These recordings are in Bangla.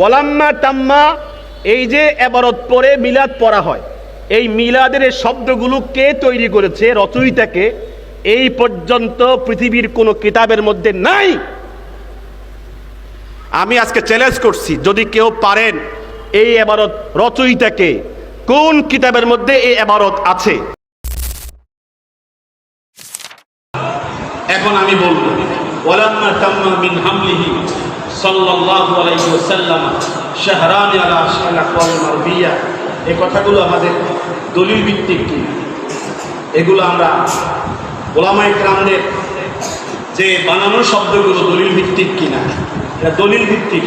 ওলাম্মা তাম্মা, এই যে এবারত পরে মিলাদ পড়া হয়, এই মিলাদের শব্দগুলো কে তৈরি করেছে, রচয়িতাকে, এই পর্যন্ত পৃথিবীর কোনো কিতাবের মধ্যে নাই। আমি আজকে চ্যালেঞ্জ করছি, যদি কেউ পারেন এই এবারত রচয়িতাকে, কোন কিতাবের মধ্যে এই এবারত আছে? এখন আমি বলব, ওয়ালাম্মা তাম্মা মিন হামলিহি। সাল্লাল্লাহু আলাইহি ওয়াসাল্লাম শাহরানি আলা আশকাল আকওয়াল মারবিয়া এই কথাগুলো আমাদের দলিল ভিত্তিক কি? এগুলো আমরা ওলামায়ে কেরামদের যে বানানো শব্দগুলো দলিল ভিত্তিক কিনা? এটা দলিল ভিত্তিক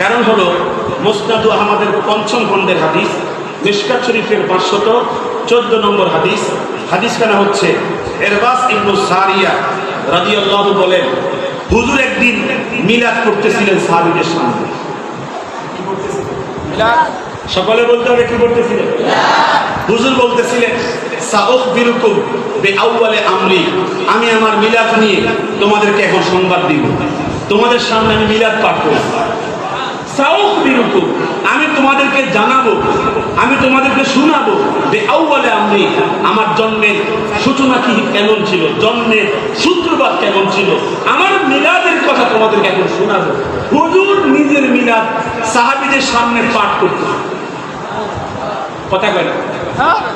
কারণ হলো, মোসনাদু আহমদের পঞ্চম খণ্ডের হাদিস, মিশকাত শরীফের পাঁচশত চোদ্দ নম্বর হাদিস। হাদিস কেনা হচ্ছে এরবাস ইবনু সারিয়া রাদিয়াল্লাহু বলেন হুজুর একদিন মিলাদ করতেছিলেন সাহাবীদের সামনে। সকলে বলতে হবে কি করতেছিলেন? হুজুর বলতেছিলেন সাউখ বিরুকুম বে আউয়ালে আমরি আমি আমার মিলাদ নিয়ে তোমাদেরকে এখন সংবাদ দিব। তোমাদের সামনে আমি মিলাদ পাঠ করব। সাউখ বিরুকুম আমি তোমাদেরকে জানাব আমি তোমাদেরকে শোনাবো যে আউয়ালে আমরি আমার জন্মের সূচনা কি কেমন ছিল? জন্মের সূত্রপাত কেমন ছিল? আমার মিলাদের কথা তোমাদেরকে এখন শোনাবো। হুজুর নিজের মিলাদ সাহাবীদের সামনে পাঠ করতে কথা কয় না?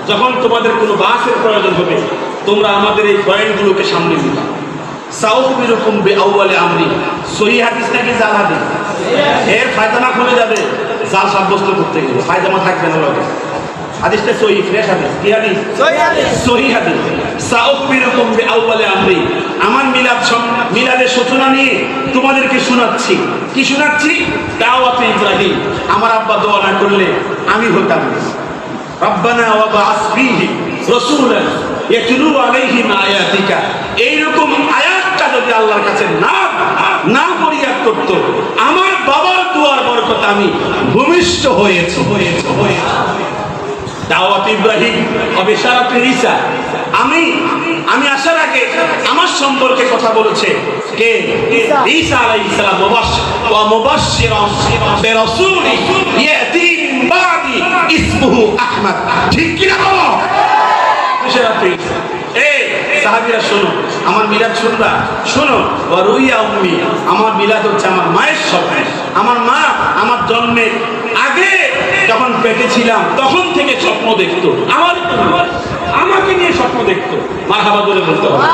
যখন তোমাদের কোনো বাসের প্রয়োজন হবে তোমরা আমাদের এই পয়েন্টগুলোকে সামনে নিবা। সাউথ বিরকম বে আমরি। সহি হাদিস নাকি জাল হাদিস? এর ফায়দামা কমে যাবে জাল সাব্যস্ত করতে গেলে। ফায়দামা থাকবে না লগে। হাদিসটা সহি ফ্রেশ হাদিস। কি হাদিস। সহি হাদিস। আমরি। মিলাদ মিলাদের সূচনা নিয়ে তোমাদেরকে শোনাচ্ছি। কি শোনাচ্ছি? ইব্রাহিম। আমার আব্বা দোয়া না করলে আমি হতাম আমার বাবার দোয়ার বরকত আমি ভূমিষ্ঠ হয়েছে হয়েছে হয়েছে। দাওয়াত ইব্রাহিম অবিশারাত ঈসা। আমি আমি আসার আগে আমার সম্পর্কে কথা বলেছে কে? ঈসা। আলাইহিস সালাম মুবাশশির। ওয়া মুবাশশিরান বিরাসূলি ইয়াতি মিন বাদি ইসমুহু আহমদ। ঠিক কি না বলো ঈসা। এই সাহাবীরা শোনো আমার মিলাদ শুনবা? শোনো ওয়া রুইয়া উম্মি আমার মিলাদ হচ্ছে আমার মায়ের স্বপ্ন আমার মা আমার জন্মের পেটে ছিলাম তখন থেকে স্বপ্ন দেখতো। আমার আমার- আমাকে নিয়ে স্বপ্ন দেখতো। মারহাবা বলে বলতে হবে।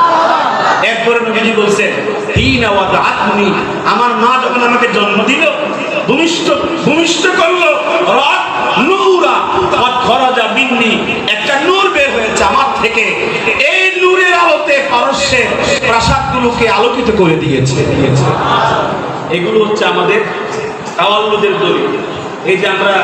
এরপরে নবীজি বলছেন, তিন আওয়াজ আত্মনি। আমার মা যখন আমাকে জন্ম দিল, ভূমিষ্ঠ ভূমিষ্ঠ করল, রথ আর খরাজা বিন্নি, একটা নূর বের হয়েছে আমার থেকে। এই নূরের আলোতে পারস্যের প্রাসাদগুলোকে আলোকিত করে দিয়েছে। দিয়েছে এগুলো হচ্ছে আমাদের তাওয়াল্লুদের দলিল এই যে আমরা